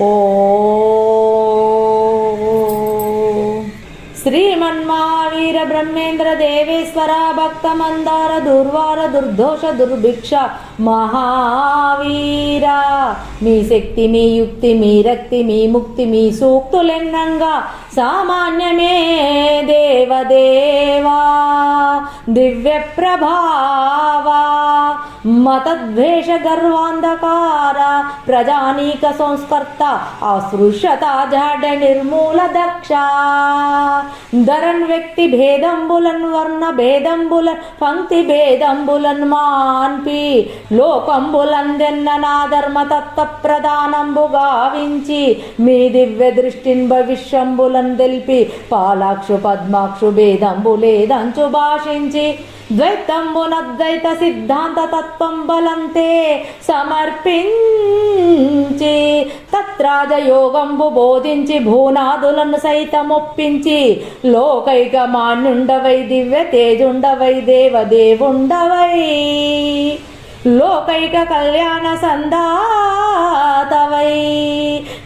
ఓ శ్రీమన్మావీర బ్రహ్మేంద్ర దేవేశ్వర భక్త మందార దుర్వార దుర్దోష దుర్భిక్ష మహావీర మీ శక్తి మీ యుక్తి మీ రక్తి మీ ముక్తి మీ సూక్తులెన్నంగా సామాన్యమే దేవదేవా దివ్య ప్రభావా మతద్వేషగర్వాంధకార ప్రజానీక సంస్కర్త అసృషత జాడ నిర్మూల దక్ష. ధరన్ వ్యక్తి భేదంబులన్ వర్ణ భేదంబులన్ పంక్తి భేదంబులన్ మాన్పి. లోకంబులందెన్న నా ధర్మ తత్వ ప్రధానంబు గావించి మీ దివ్య దృష్టిన్ భవిష్యంబులన్ తెలిపి పాలాక్షు పద్మాక్షు భేదంబులేదంచు భాషించి. ద్వైతంబునద్వైత సిద్ధాంత తత్వం బలంతే సమర్పించి తత్రాజ యోగంబు బోధించి భూనాదులను సైతమొప్పించి లోకైక మాన్యుండవై దివ్య తేజుండవై దేవదేవుండవై. లోకైక కళ్యాణ సందాతవై.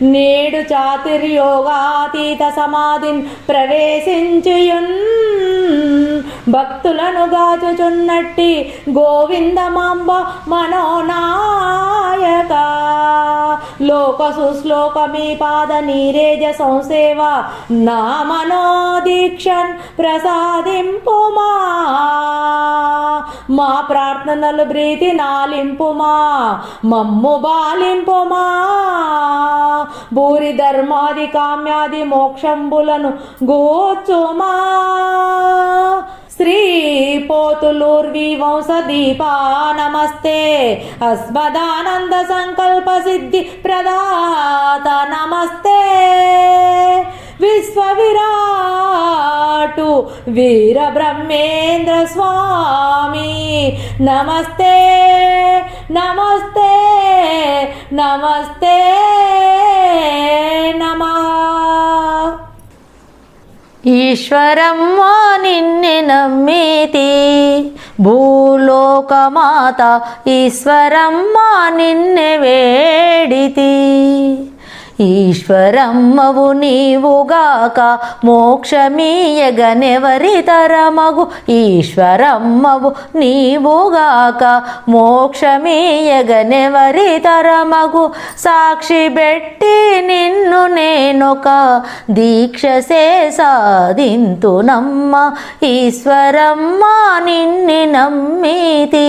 నేడు చాతుర్యోగాతీత సమాధిన్ ప్రవేశించుయున్ భక్తులను గాచుచున్నట్టి గోవిందమాంబ మనోనా లోక సుశ్లోకమీ పాద నీరేజ సంసేవ నా ప్రసాదింపుమా. మా ప్రార్థనలు ప్రీతి నాలింపుమా. మమ్ము బాలింపుమా. భూరి ధర్మాది కామ్యాది మోక్షంబులను గోచుమా శ్రీ పోతులూర్వి వంశదీపా నమస్తే అస్మదానంద సంకల్ప సిద్ధి ప్రదాత నమస్తే. విశ్వవిరాటు వీర బ్రహ్మేంద్ర స్వామి నమస్తే నమస్తే నమస్తే నమః. ఈశ్వరమ్మా నిన్నే నమ్మితి. భూలోకమాత ఈశ్వరమ్మా నిన్నే వేడితి. ఈశ్వరమ్మవు నీవుగాక మోక్షమీయగనెవరి తరమగు ఈశ్వరమ్మవు నీవుగాక మోక్షమీయగనెవరి తరమగు సాక్షి పెట్టి నిన్ను నేనొక దీక్ష సాధింతునమ్మ. ఈశ్వరమ్మ నిన్ని నమ్మితి.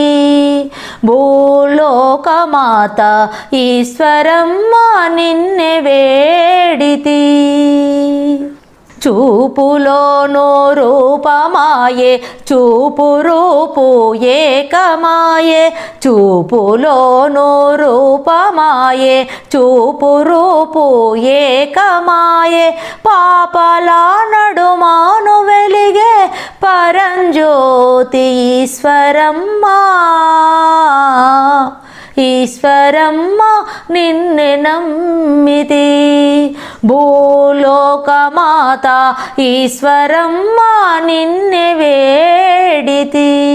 మాత ఈశ్వరమ్మ నిన్నె వేడితి. చూపులోను రూపమాయే చూపు రూపు ఏకమాయే. చూపులోను రూపమాయే చూపు రూపు ఏకమాయే. పాపలా నడుమాను వెలిగే పరంజ్యోతి ఈశ్వరమ్మా ఈశ్వరమ్మ నిన్నే నమ్మితి భూలోకమాత ఈశ్వరమ్మ నిన్నే వేడితి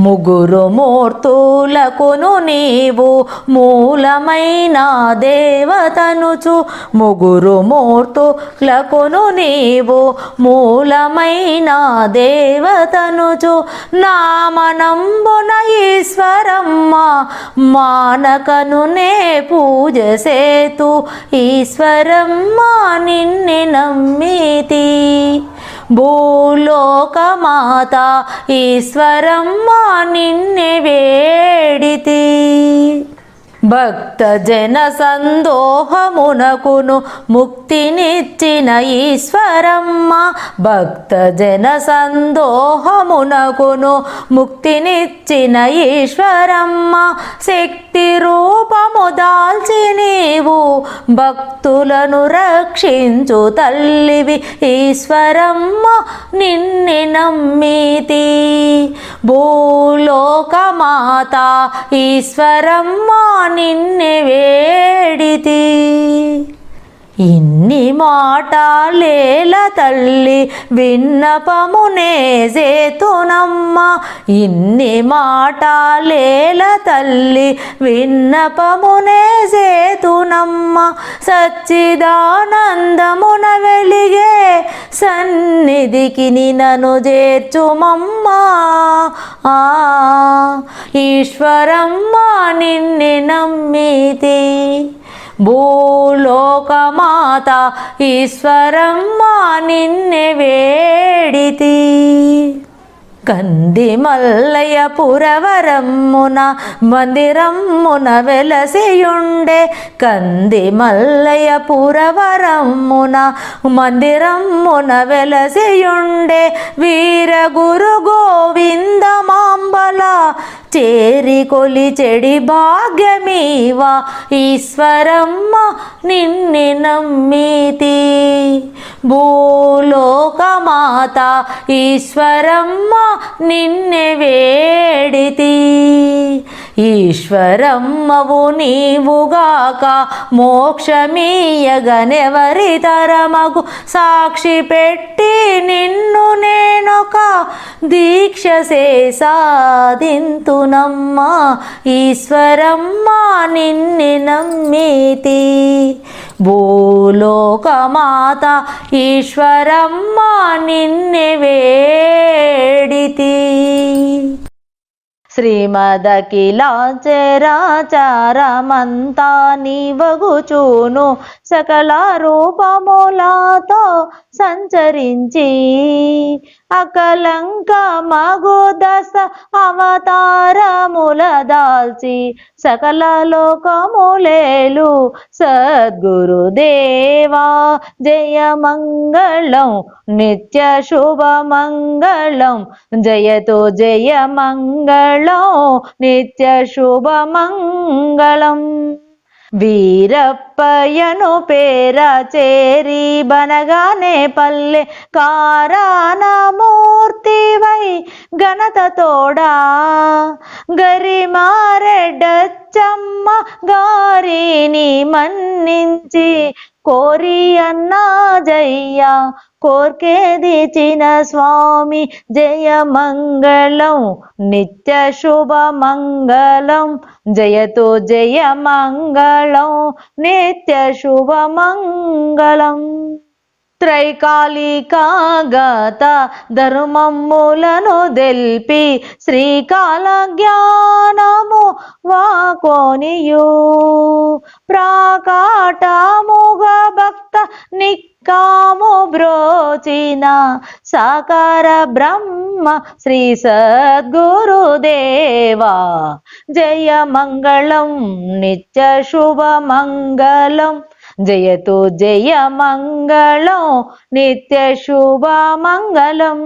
ముగ్గురు మూర్తులకును నీవు మూలమైన దేవతనుచు. ముగ్గురు మూర్తులకును నీవు మూలమైన దేవతనుచు. నామనంబున ఈశ్వరమ్మ మానకను నే పూజ సేతు. ఈశ్వరమ్మ నిన్నే నమ్మితి. భూలోకమాత ఈశ్వరమ్మ నిన్నే వేడితి. భక్త జన సందోహమునకును ముక్తినిచ్చిన ఈశ్వరమ్మ. భక్త జన సందోహమునకును ముక్తినిచ్చిన ఈశ్వరమ్మ. శక్తి రూపము దాల్చి నీవు భక్తులను రక్షించు తల్లివి ఈశ్వరమ్మ. నిన్ని నమ్మితి భూలోకమాత ఈశ్వరమ్మ నిన్నే వేడితి ఇన్ని మాటలేల తల్లి విన్నపమునే చేతునమ్మ ఇన్ని మాటలేల తల్లి విన్నపమునే చేతునమ్మ సచ్చిదానందమున వెలిగే సన్నిధికి నన్ను చేర్చుమమ్మా. ఈశ్వరమ్మ నిన్నే నమ్మితే. భూలోకమాత ఈశ్వరమ్మ నిన్నే వేడితి. కంది మల్లయ్య పురవరమ్మున మందిరమ్మున వెలసియుండే కంది మల్లయ్య పురవరమ్మున మందిరమ్మున వెలసియుండే వీర గురు గోవిందమాంబల చేరి కొలి చెడి భాగ్యమీవా? ఈశ్వరమ్మ నిన్నే నమ్మితి. భూలోకమాత ఈశ్వరమ్మ నిన్నే వేడితి. ఈశ్వరమ్మవు నీవుగాక మోక్షమీయగనెవరి తరమగు సాక్షి పెట్టి నిన్ను నేనొక దీక్ష సాధింతునమ్మా. ఈశ్వరమ్మ నిన్ను నమ్మితి. భూలోకమాత ఈశ్వరమ్మ నీ శ్రీమదకిలాచరాచారమంతా నీవగుచూను సకల రూపములతో సంచరించి అకలంక మగు దశ అవతారముల దాల్చి సకల లోకములేలు సద్గురుదేవా జయ మంగళం నిత్య శుభ మంగళం జయతో జయ మంగళం నిత్య శుభ మంగళం వీరప్పయను పేర చేరి బనగానే పల్లె కారానమూర్తివై ఘనత తోడా. గరిమారెడ్డచ్చమ్మ గారిని మన్నించి కోరి అన్నా జయ్య కోర్కేదిచిన స్వామి జయ మంగళం నిత్య శుభ మంగళం జయతో జయ మంగళం నిత్య శుభ మంగళం. త్రైకాళికాగత ధర్మములను దెల్పి శ్రీకాల జ్ఞానము వాకోనియు. ప్రాకాటముగ భక్త నిక్కాము బ్రోచిన సాకార బ్రహ్మ శ్రీ సద్గురుదేవా. జయ మంగళం నిత్య శుభ మంగళం. జయతు జయ మంగళం నిత్య శుభ మంగళం.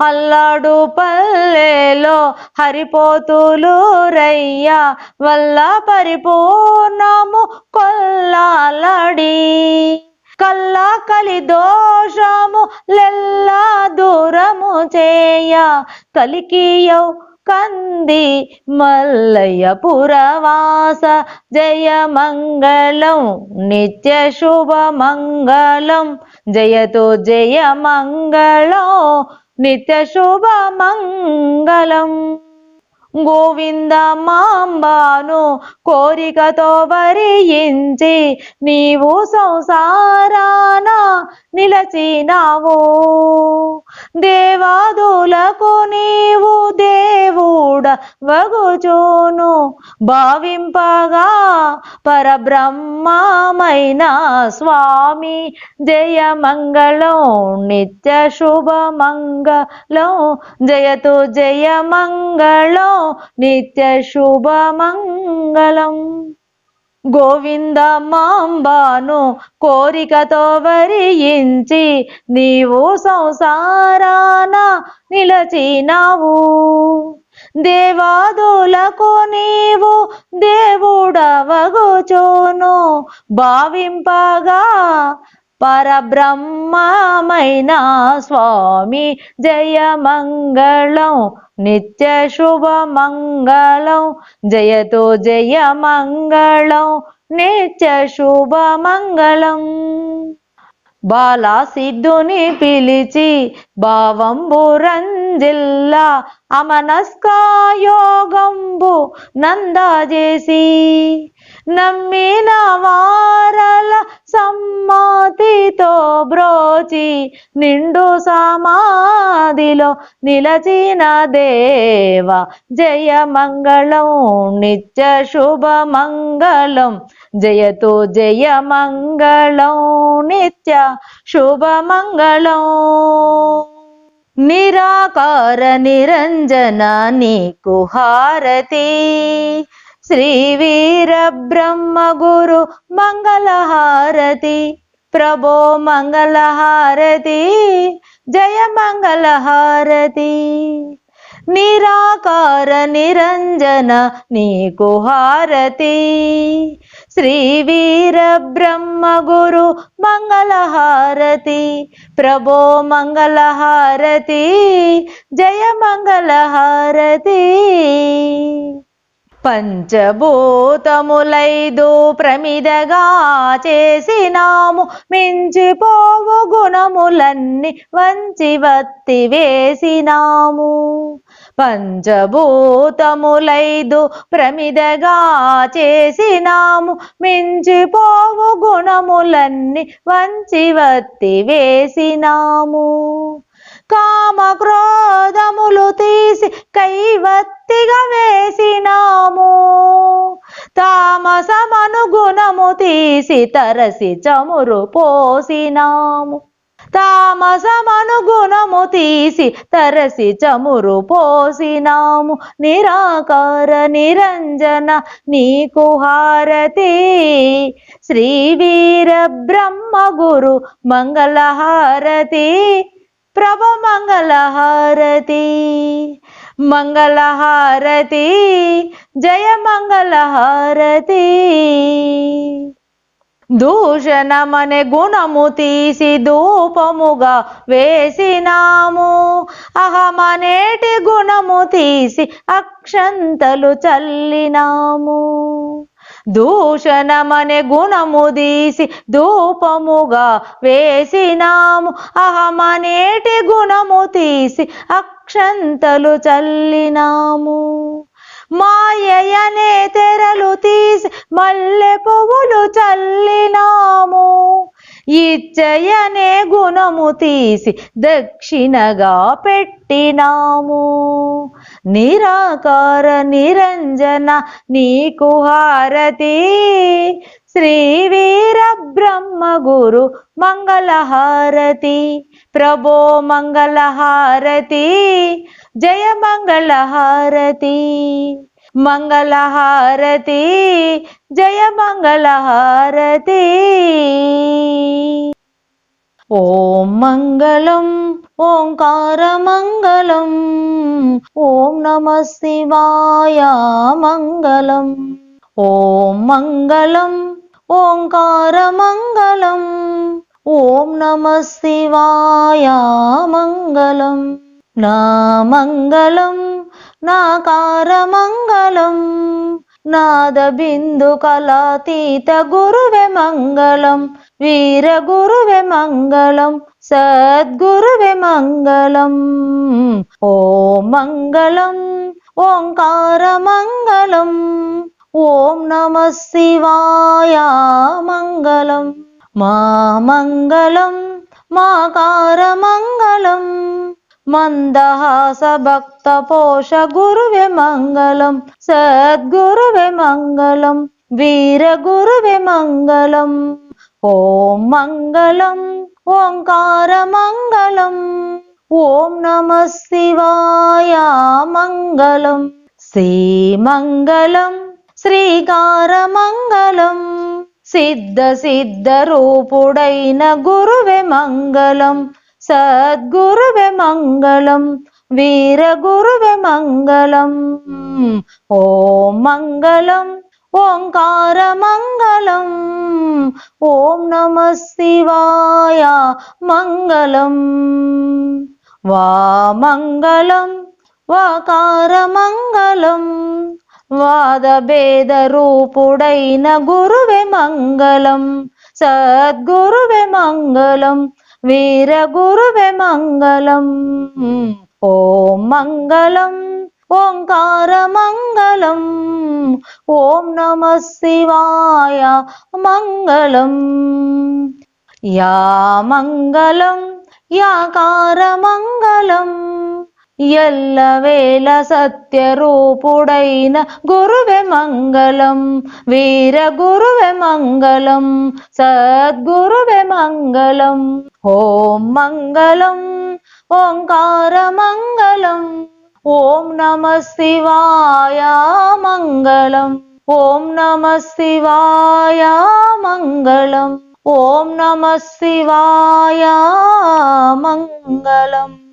అల్లాడు పల్లెలో హరిపోతులు రయ్య వల్ల పరిపూర్ణము కొల్లాలడి. కల్లా కలి దోషము లెల్లా దూరము చేయ కలికియౌ కంది మల్లయ్య పురవాస జయ మంగళం నిత్య శుభ మంగళం జయతో జయ మంగళం నిత్య శుభ మంగళం. గోవింద మాంబాను కోరికతో వరించి నీవు సంసారాన నిలచినావు. దేవాదులకు నీవు దేవుడ వగుచోను భావింపగా పరబ్రహ్మమైన స్వామి జయ మంగళం నిత్య శుభ మంగళం జయతు జయ మంగళం నిత్య శుభ మంగళం గోవింద మాంబాను కోరికతో వరించి నీవు సంసారాన నిలచినావు. దేవాదులకు నీవు దేవుడవగుచోను. భావింపగా పరబ్రహ్మమైన స్వామి జయ మంగళం నిత్య శుభ మంగళం జయతో జయ మంగళం నిత్య శుభ మంగళం బాలా సిద్ధుని పిలిచి భావంబు రంజిల్లా అమనస్కాయోగంబు నందజేసి నమ్మిన వారల సమ్మతితో బ్రోచి నిండు సమాధిలో నిలచిన దేవ జయ మంగళం నిత్య శుభ మంగళం జయతో జయ మంగళం నిత్య శుభ మంగళం నిరాకార నిరంజన నీకు హారతి. శ్రీ వీర బ్రహ్మ గురు మంగళహారతి ప్రభో మంగళహారతి జయ మంగళహారతి నిరాకార నిరంజన నీకు హారతి. శ్రీ వీర బ్రహ్మ గురు మంగళహారతి. ప్రభో మంగళహారతి. జయ మంగళహారతి. పంచభూతములైదు ప్రమిదగా చేసినాము. మించిపోవు గుణములన్నీ వంచి వత్తి వేసినాము. పంచభూతములైదు ప్రమిదగా చేసినాము. మించిపోవు గుణములన్నీ వంచి వత్తి వేసినాము. కామ క్రోధములు తీసి కైవత్తిగా వేసినాము. తామసమను గుణము తీసి తరసి చమురు పోసినాము. తామసమను గుణము తీసి తరసి చమురు పోసినాము. నిరాకార నిరంజన నీకు హారతి. శ్రీ వీర బ్రహ్మ గురు మంగళహారతి ప్రభ మంగళహారతి మంగళహారతి జయ మంగళహారతి దూషణమనే గుణము తీసి ధూపముగా వేసినాము. అహమనేటి గుణము తీసి అక్షంతలు చల్లినాము. దూషణమనే గుణము తీసి ధూపముగా వేసినాము. అహమనేటి గుణము తీసి అక్షంతలు చల్లినాము. మాయయనే తెరలు తీసి మల్లె పువ్వులు చల్లినాము. ఇచ్చయనే గుణము తీసి దక్షిణగా పెట్టినాము. నిరాకార నిరంజన నీకు హారతి. శ్రీ వీర బ్రహ్మ గురు మంగళహారతి ప్రభో మంగళహారతి జయ మంగళహారతి మంగళహారతి జయ మంగళహారతి ఓం మంగళం ఓంకార మంగళం ఓం నమ శివాయ మంగళం ఓం మంగళం ఓంకార మంగళం ఓం నమ శివాయ మంగళం నా మంగళం నాకార మంగళం నాద కళాతీత గురువే మంగళం. వీర గురువే మంగళం సద్గురువే మంగళం. ఓ మంగళం ఓంకార మంగళం ఓం నమ శివాయ మంగళం. మా మంగళం మాకార మంగళం. మందహాస భక్త పోష గురువే మంగళం సద్గురువే మంగళం వీర గురువే మంగళం. ఓం మంగళం ఓంకార మంగళం. ఓం నమ శివాయ మంగళం. శ్రీమంగళం శ్రీకార మంగళం సిద్ధ సిద్ధ రూపుడైన గురువే మంగళం. సద్గురువే మంగళం. వీర గురువే మంగళం. ఓం మంగళం. ఓంకార మంగళం. ఓం నమ శివాయ మంగళం. వా మంగళం. వాకార మంగళం. వాదభేద రూపుడైన గురువే మంగళం సద్గురువే మంగళం వీరగురువే మంగళం ఓం మంగళం ఓంకార మంగళం ఓం నమ శివాయ మంగళం యా మంగళం యాకార మంగళం ఎల్లవేళ సత్యరూపుడైన గురువే మంగళం వీర గురువే మంగళం సద్గురువే మంగళం. ఓం మంగళం ఓంకార మంగళం ఓం నమ శివాయ మంగళం. ఓం నమ శివాయ మంగళం ఓం నమ శివాయ మంగళం.